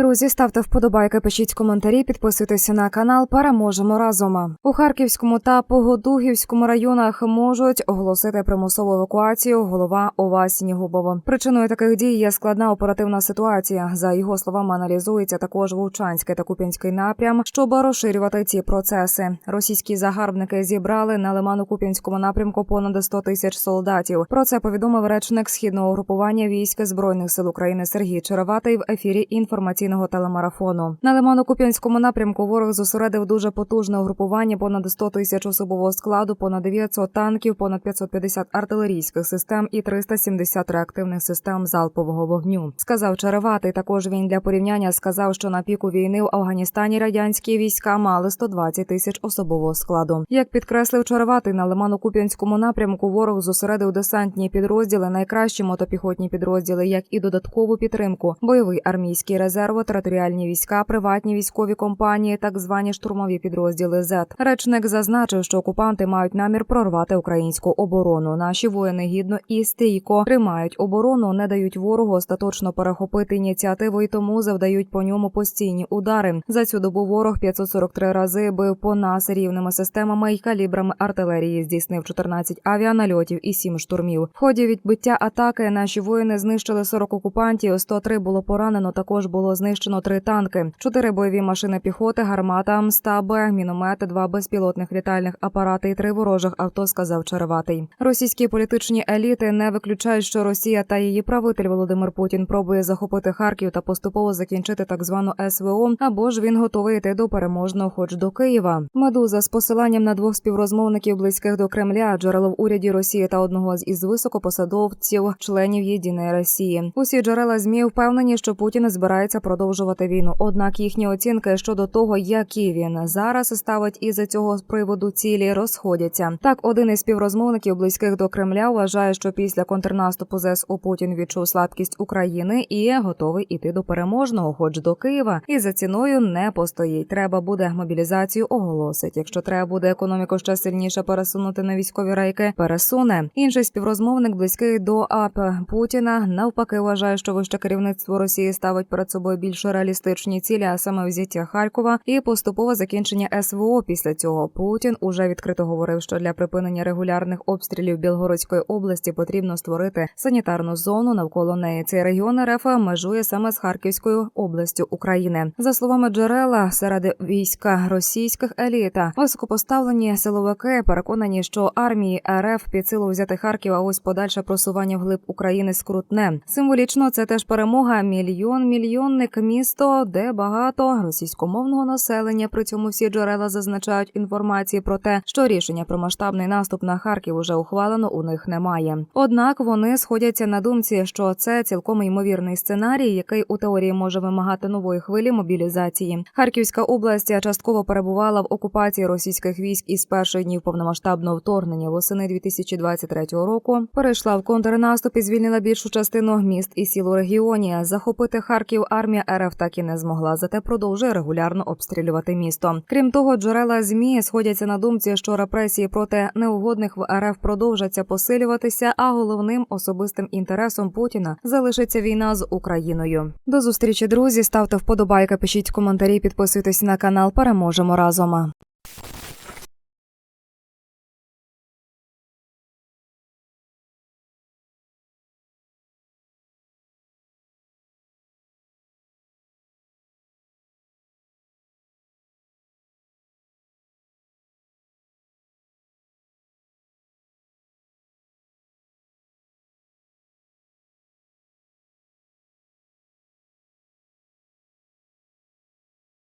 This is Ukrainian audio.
Друзі, ставте вподобайки, пишіть коментарі, підписуйтеся на канал. Переможемо разом. У Харківському та Погодугівському районах можуть оголосити примусову евакуацію. Голова ОВА Снігубова. Причиною таких дій є складна оперативна ситуація. За його словами, аналізується також Вовчанський та Куп'янський напрям, щоб розширювати ці процеси. Російські загарбники зібрали на Лиману-Куп'янському напрямку понад 100 тисяч солдатів. Про це повідомив речник східного групування військ збройних сил України Сергій Череватий в ефірі інформаційного телемарафону. На Лиману-Куп'янському напрямку ворог зосередив дуже потужне угрупування понад 100 тисяч особового складу, понад 900 танків, понад 550 артилерійських систем і 370 реактивних систем залпового вогню. Сказав Череватий. Також він для порівняння сказав, що на піку війни в Афганістані радянські війська мали 120 тисяч особового складу. Як підкреслив Череватий, на Лиману-Куп'янському напрямку ворог зосередив десантні підрозділи, найкращі мотопіхотні підрозділи, як і додаткову підтримку, бойовий армійський резерв, територіальні війська, приватні військові компанії, так звані штурмові підрозділи ЗЕТ. Речник зазначив, що окупанти мають намір прорвати українську оборону. Наші воїни гідно і стійко тримають оборону, не дають ворогу остаточно перехопити ініціативу і тому завдають по ньому постійні удари. За цю добу ворог 543 рази бив по нас рівними системами і калібрами артилерії. Здійснив 14 авіанальотів і 7 штурмів. В ході відбиття атаки наші воїни знищили 40 окупантів. 103 було поранено. Також було знищено 3 танки, 4 бойові машини піхоти, гармата, мстаби, міномети, 2 безпілотних літальних апарати і 3 ворожих авто. Сказав Череватий. Російські політичні еліти не виключають, що Росія та її правитель Володимир Путін пробує захопити Харків та поступово закінчити так звану СВО, або ж він готовий йти до переможного, хоч до Києва. Медуза з посиланням на двох співрозмовників близьких до Кремля, джерело в уряді Росії та одного з із високопосадовців, членів єдиної Росії. Усі джерела змі впевнені, що Путін збирається продовжувати війну. Однак їхні оцінки щодо того, які він зараз ставить із цього приводу цілі, розходяться. Так, один із співрозмовників близьких до Кремля вважає, що після контрнаступу ЗСУ Путін відчув слабкість України і готовий іти до переможного, хоч до Києва, і за ціною не постоїть. Треба буде мобілізацію оголосить. Якщо треба буде економіку ще сильніше пересунути на військові рейки, пересуне. Інший співрозмовник близький до АП Путіна навпаки вважає, що вище керівництво Росії ставить перед собою більш реалістичні цілі, а саме взяття Харкова і поступове закінчення СВО. Після цього Путін уже відкрито говорив, що для припинення регулярних обстрілів Білгородської області потрібно створити санітарну зону навколо неї. Цей регіон РФ межує саме з Харківською областю України. За словами джерела, серед війська російських еліта високопоставлені силовики переконані, що армії РФ під силу взяти Харків, а ось подальше просування вглиб України скрутне. Символічно це теж перемога. Мільйон мільйонник місто, де багато російськомовного населення. При цьому всі джерела зазначають інформації про те, що рішення про масштабний наступ на Харків уже ухвалено у них немає. Однак вони сходяться на думці, що це цілком ймовірний сценарій, який у теорії може вимагати нової хвилі мобілізації. Харківська область частково перебувала в окупації російських військ із перших днів повномасштабного вторгнення восени 2023 року. Перейшла в контрнаступ і звільнила більшу частину міст і сіл у регіоні. Захопити Харків армія РФ так і не змогла, зате продовжує регулярно обстрілювати місто. Крім того, джерела змі сходяться на думці, що репресії проти неугодних в РФ продовжаться посилюватися. А головним особистим інтересом Путіна залишиться війна з Україною. До зустрічі, друзі. Ставте вподобайки, пишіть коментарі, підписуйтесь на канал. Переможемо разом.